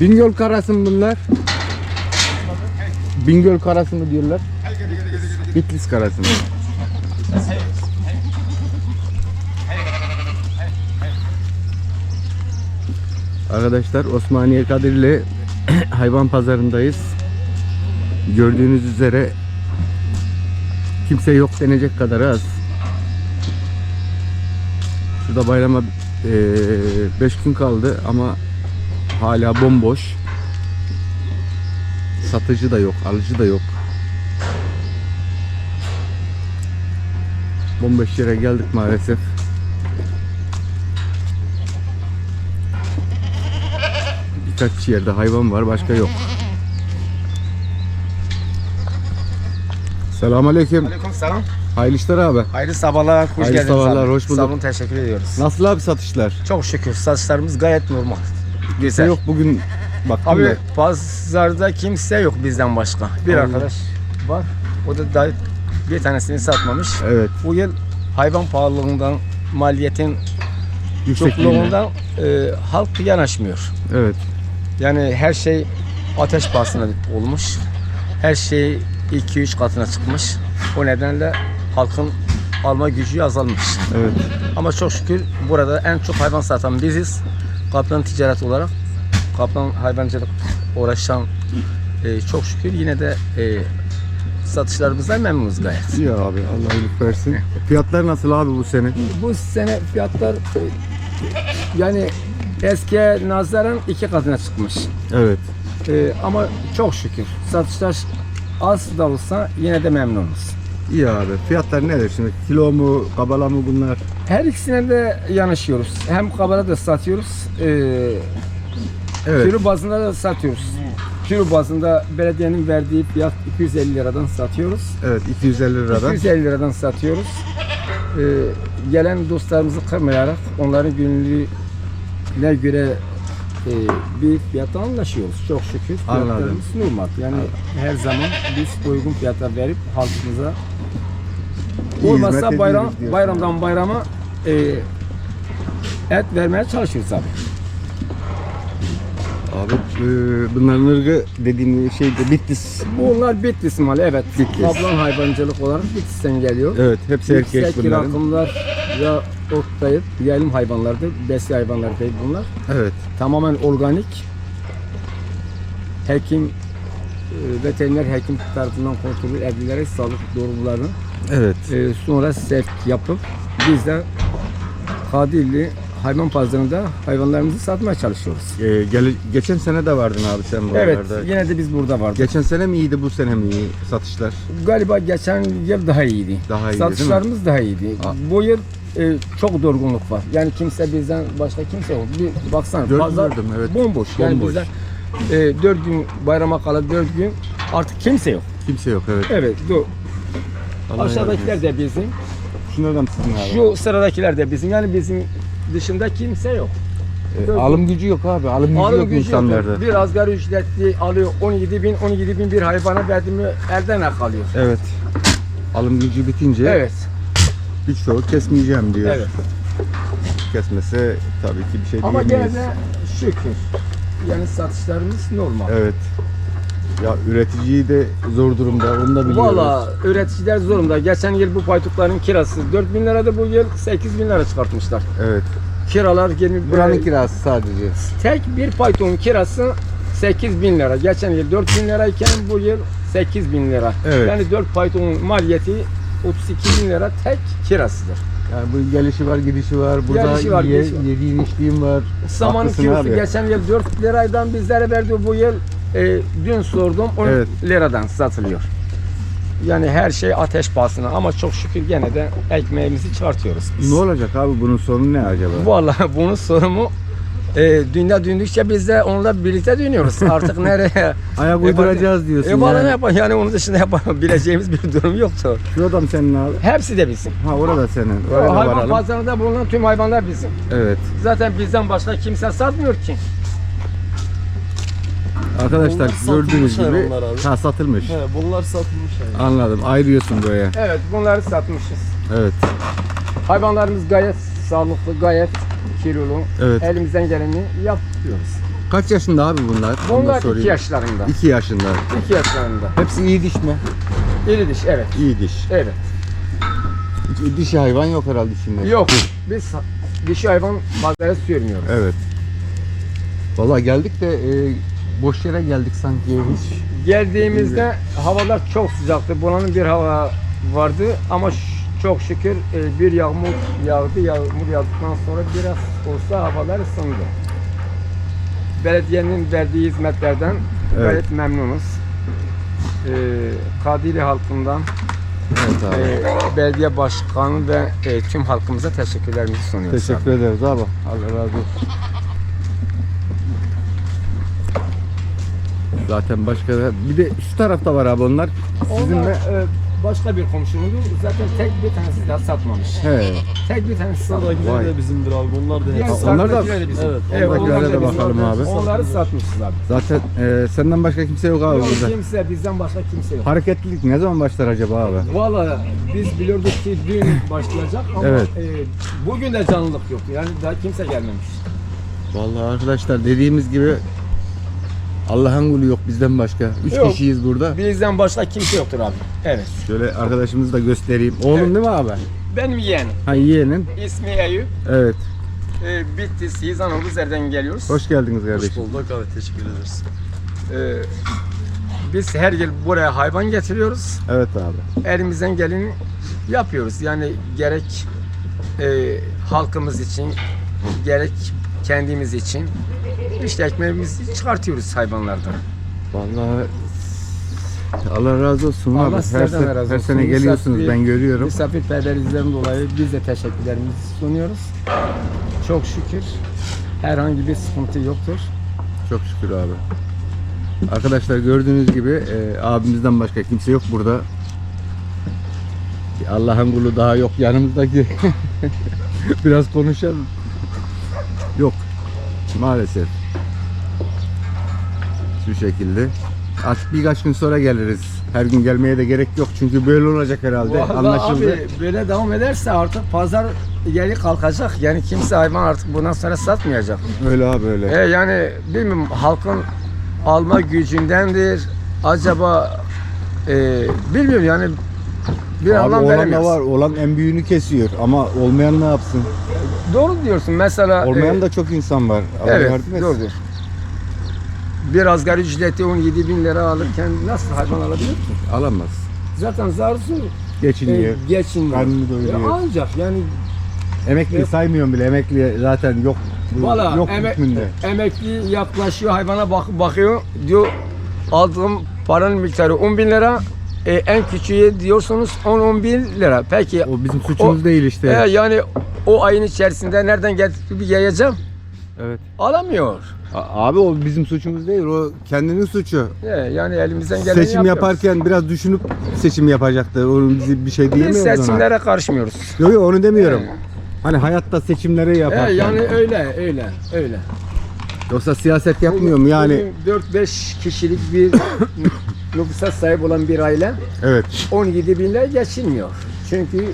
Bingöl karası bunlar? Bingöl karası mı diyorlar? Bitlis karası mı? Arkadaşlar Osmaniye Kadirli hayvan pazarındayız. Gördüğünüz üzere kimse yok denecek kadar az. Şurada bayrama 5 gün kaldı ama hala bomboş. Satıcı da yok, alıcı da yok. Bomboş yere geldik maalesef. Birkaç yerde hayvan var, başka yok. Selamünaleyküm. Aleyküm selam. Hayırlı işler abi. Hayırlı sabahlar, hoş Hayırlı geldiniz sabahlar, abi. hoş bulduk. Sağ olun, teşekkür ediyoruz. Nasıl abi satışlar? Çok şükür satışlarımız gayet normal. Güzel. yok bugün baktım Abi da. pazarda kimse yok bizden başka. Bir Allah. arkadaş var. O da daha bir tanesini satmamış. Evet, Bu yıl hayvan pahalılığından, maliyetin çokluğundan e, halk yanaşmıyor. Evet. Yani her şey ateş pahasına olmuş. Her şey 2-3 katına çıkmış. O nedenle halkın alma gücü azalmış. Evet. Ama çok şükür burada en çok hayvan satan biziz. Kaplan ticaret olarak kaplan hayvancılık uğraşan e, çok şükür yine de e, satışlarımızdan memnunuz gayet. İyi abi Allah iyilik versin. Fiyatlar nasıl abi bu sene? Bu sene fiyatlar e, yani eskiye nazaran iki katına çıkmış. Evet. E, ama çok şükür satışlar az da olsa yine de memnunuz. İyi abi. Fiyatlar nedir şimdi? Kilo mu, kabala mı bunlar? Her ikisine de yanaşıyoruz. Hem kabara da satıyoruz. E, Evet. Kilo bazında da satıyoruz. Kilo bazında belediyenin verdiği fiyat 250 liradan satıyoruz. Evet 250 liradan. 250 liradan satıyoruz. Ee, gelen dostlarımızı kırmayarak onların günlüğüne göre e, bir fiyata anlaşıyoruz. Çok şükür fiyatlarımız normal. Yani her zaman biz uygun fiyata verip halkımıza İyi olmazsa bayram bayramdan bayrama e, et vermeye çalışıyoruz abi. Abi e, bunların ırgı dediğim şey de Bitlis. Bunlar Bitlis malı evet. Bitlis. Kaplan hayvancılık olarak Bitlis'ten geliyor. Evet hepsi erkek Yüksek bunların. rakımlar ya otlayıp yaylım hayvanlardır, besi hayvanlar değil bunlar. Evet. Tamamen organik. Hekim, e, veteriner hekim tarafından kontrol edilerek sağlık doğrularını Evet. e, sonra sevk yapıp biz de Kadirli hayvan pazarında hayvanlarımızı satmaya çalışıyoruz. E, gele- geçen sene de vardın abi sen Evet, buralarda. yine de biz burada vardık. Geçen sene mi iyiydi bu sene mi iyi satışlar? Galiba geçen yıl daha iyiydi. Daha iyiydi, Satışlarımız daha iyiydi. Aa. Bu yıl e, çok durgunluk var. Yani kimse bizden başka kimse yok. Bir baksana Gördüm, pazar gördüm, evet. bomboş. Yani Bomboş. bizden e, 4 gün bayrama kala 4 gün artık kimse yok. Kimse yok evet. Evet. Bu Allah aşağıdakiler de bizim. Şunlar da sizin abi? Şu sıradakiler de bizim. Yani bizim dışında kimse yok. E, alım gücü yok abi. Alım gücü Alım yok gücü yok. insanlarda. Bir asgari ücretli alıyor 17 bin, 17 bin bir hayvana verdi mi elden ne kalıyor? Evet. Alım gücü bitince Evet. birçoğu kesmeyeceğim diyor. Evet. Kesmese tabii ki bir şey Ama gene diyemeyiz. de şükür. Yani satışlarımız normal. Evet. Ya üreticiyi de zor durumda. Onu da biliyoruz. Valla üreticiler zorunda. Geçen yıl bu paytukların kirası 4 bin lirada bu yıl 8 bin lira çıkartmışlar. Evet. Kiralar 20 Buranın kirası sadece. Tek bir paytonun kirası 8 bin lira. Geçen yıl 4 bin lirayken bu yıl 8 bin lira. Evet. Yani 4 paytonun maliyeti 32 bin lira tek kirasıdır. Yani bu gelişi var, gidişi var. Burada Gelişi var, ye, gidişi var. yediğin içtiğin var. Samanın kilosu geçen yıl 4 liraydan bizlere verdi bu yıl e, dün sordum 10 Evet. liradan satılıyor. Yani her şey ateş pahasına ama çok şükür gene de ekmeğimizi çıkartıyoruz biz. Ne olacak abi bunun sonu ne acaba? Vallahi bunun sorumu e, dünya döndükçe biz de onunla birlikte dönüyoruz. Artık nereye? Ayak uyduracağız diyorsun E ne yani. yapalım yani onun dışında yapabileceğimiz bir durum yoktu. Şurada mı senin abi? Hepsi de bizim. Ha orada senin. O Öyle hayvan varalım. pazarında bulunan tüm hayvanlar bizim. Evet. Zaten bizden başka kimse satmıyor ki. Arkadaşlar Bunlar gördüğünüz satılmış gibi hayvanlar abi. ha satılmış. He, bunlar satılmış yani. Anladım. Ayırıyorsun buraya. Evet bunları satmışız. Evet. Hayvanlarımız gayet sağlıklı, gayet kilolu. Evet. Elimizden geleni yapıyoruz. Kaç yaşında abi bunlar? Onu da Bunlar sorayım. 2 yaşlarında. 2 yaşında. 2 yaşlarında. Hepsi iyi diş mi? İri diş evet. İyi diş. Evet. Hiç dişi hayvan yok herhalde şimdi. Yok. Biz dişi hayvan pazara sürmüyoruz. Evet. Vallahi geldik de e, boş yere geldik sanki hiç. Geldiğimizde havalar çok sıcaktı. Buranın bir hava vardı ama çok şükür e, bir yağmur yağdı. Yağmur yağdıktan sonra biraz olsa havalar ısındı. Belediyenin verdiği hizmetlerden Evet. gayet memnunuz. E, Kadili halkından Evet abi. e, belediye başkanı ve e, tüm halkımıza teşekkürlerimizi sunuyoruz. Teşekkür ederiz abi. Allah razı olsun. Zaten başka da bir de şu tarafta var abi onlar. Sizin de e, başka bir komşumuz zaten tek bir tanesi daha satmamış. he. Tek bir tanesi satmamış. Vay. de bizimdir abi. Onlar da hepsi. Onlar da- sarıdakiler de bizim. Evet, ondakilere onlar da de bizim. bakalım abi. Onları satmışız abi. Zaten e, senden başka kimse yok abi Yok burada. kimse bizden başka kimse yok. Hareketlilik ne zaman başlar acaba abi? Valla biz biliyorduk ki dün başlayacak ama Evet. e, bugün de canlılık yok. Yani daha kimse gelmemiş. Vallahi arkadaşlar dediğimiz gibi Allah'ın kulü yok bizden başka. Üç Yok. kişiyiz burada. Bizden başka kimse yoktur abi. Evet. Şöyle arkadaşımızı da göstereyim. Oğlum Evet. değil mi abi? Benim yeğenim. Ha yeğenin. İsmi Eyüp. Evet. E, Bitlis, Hizanoğlu Zer'den geliyoruz. Hoş geldiniz Hoş kardeşim. bulduk abi. Teşekkür ederiz. E, biz her yıl buraya hayvan getiriyoruz. Evet abi. elimizden geleni yapıyoruz. Yani gerek e, halkımız için, gerek kendimiz için işte ekmeğimizi çıkartıyoruz hayvanlardan. Vallahi Allah razı olsun Allah abi. Her, se- razı her olsun. sene geliyorsunuz Misafir- ben görüyorum. Misafirperverizden dolayı biz de teşekkürlerimizi sunuyoruz. Çok şükür herhangi bir sıkıntı yoktur. Çok şükür abi. Arkadaşlar gördüğünüz gibi e, abimizden başka kimse yok burada. Allah'ın kulu daha yok yanımızdaki. Biraz konuşalım. Yok. Maalesef. Şu şekilde. Artık birkaç gün sonra geliriz. Her gün gelmeye de gerek yok çünkü böyle olacak herhalde. Vallahi Anlaşıldı. abi böyle devam ederse artık pazar yeri kalkacak. Yani kimse hayvan artık bundan sonra satmayacak. Öyle abi öyle. E yani bilmiyorum halkın alma gücündendir. Acaba e, bilmiyorum yani bir Abi anlam olan da veremiyoruz. var. Olan en büyüğünü kesiyor ama olmayan ne yapsın? Doğru diyorsun mesela. Olmayan e, da çok insan var. Allah evet yardım etsin. doğrudur. Bir asgari ücreti 17 bin lira alırken nasıl hayvan alabilir ki? Alamaz. Zaten zarsın Geçiniyor. e, geçiniyor. Karnını doyuruyor. E, ancak yani Emekli saymıyorum bile. Emekli zaten yok. Valla yok eme- hükmünde. emekli yaklaşıyor hayvana bak bakıyor diyor aldığım paranın miktarı 10 bin lira e, en küçüğü diyorsunuz 10-10 bin lira. Peki O bizim suçumuz değil işte. e, yani o ayın içerisinde nereden getirip yiyeceğim? Evet. Alamıyor. A- Abi o bizim suçumuz değil. O kendinin suçu. E, yani elimizden geleni Seçim yapıyoruz. yaparken biraz düşünüp seçim yapacaktı. Onun bizi bir şey Biz diyemiyoruz ona. seçimlere karışmıyoruz. Yok yok onu demiyorum. Hani hayatta seçimleri E, yaparken. yani öyle öyle öyle. Yoksa siyaset yapmıyor mu yani? Bugün 4-5 kişilik bir nüfusa sahip olan bir aile Evet. 17 binle geçinmiyor. Çünkü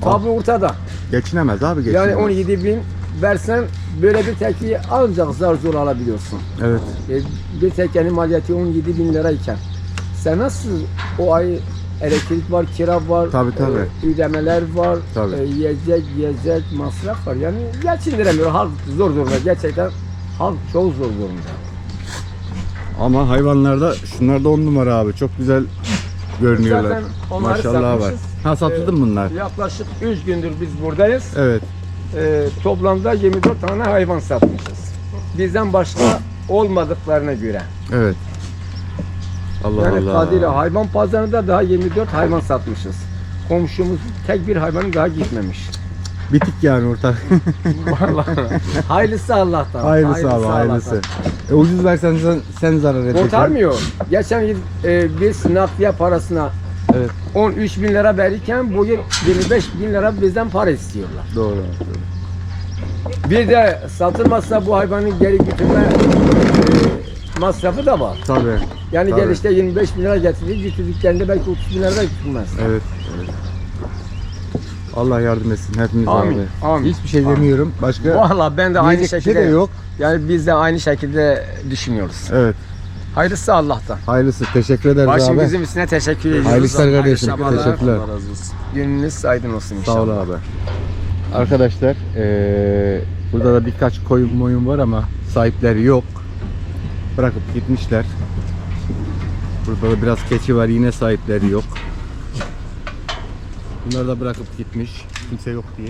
tablo ortada. Geçinemez abi geçinemez. Yani 17 bin versen böyle bir teki ancak zar zor alabiliyorsun. Evet. E, bir tekenin maliyeti 17 bin lirayken sen nasıl o ay elektrik var, kira var, Tabii, tabii. e, ödemeler var, Tabii. e, yiyecek, yiyecek, masraf var. Yani geçindiremiyor. Halk zor durumda. Gerçekten halk çok zor durumda. Ama hayvanlarda şunlar da on numara abi. Çok güzel görünüyorlar. Zaten onları Maşallah var. satmışız. Ha satıldı mı bunlar? Yaklaşık 3 gündür biz buradayız. Evet. E, toplamda 24 tane hayvan satmışız. Bizden başka olmadıklarına göre. Evet. Allah yani Allah. Kadile hayvan pazarında daha 24 hayvan satmışız. Komşumuz tek bir hayvanı daha gitmemiş. Bitik yani ortak. Vallahi. hayırlısı Allah'tan. hayırlısı abi hayırlısı. E, ucuz versen sen, sen zarar edeceksin. Kurtarmıyor. Geçen yıl e, biz nakliye parasına Evet. 13 bin lira verirken bu yıl 25 bin lira bizden para istiyorlar. Doğru. doğru. Bir de satılmazsa bu hayvanı geri götürme e, masrafı da var. Tabii. Yani Tabii. gel işte 25 bin lira getirir, götürdüklerinde belki 30 bin lira da götürmez. Evet. evet. Allah yardım etsin hepimiz Amin, abi. amin, Hiçbir şey amin. demiyorum. Başka Valla ben de aynı şekilde şey de yok. Yani biz de aynı şekilde düşünüyoruz. Evet. Hayırlısı Allah'tan. Hayırlısı. Teşekkür ederiz Başım abi. gözüm üstüne teşekkür ediyoruz. Hayırlı işler kardeşim. Şabalar. Teşekkürler. Allah razı olsun. Gününüz aydın olsun inşallah. Sağ ol abi. Arkadaşlar eee, burada da birkaç koyun moyun var ama sahipleri yok. Bırakıp gitmişler. Burada da biraz keçi var yine sahipleri yok. Bunları da bırakıp gitmiş. Kimse yok diye.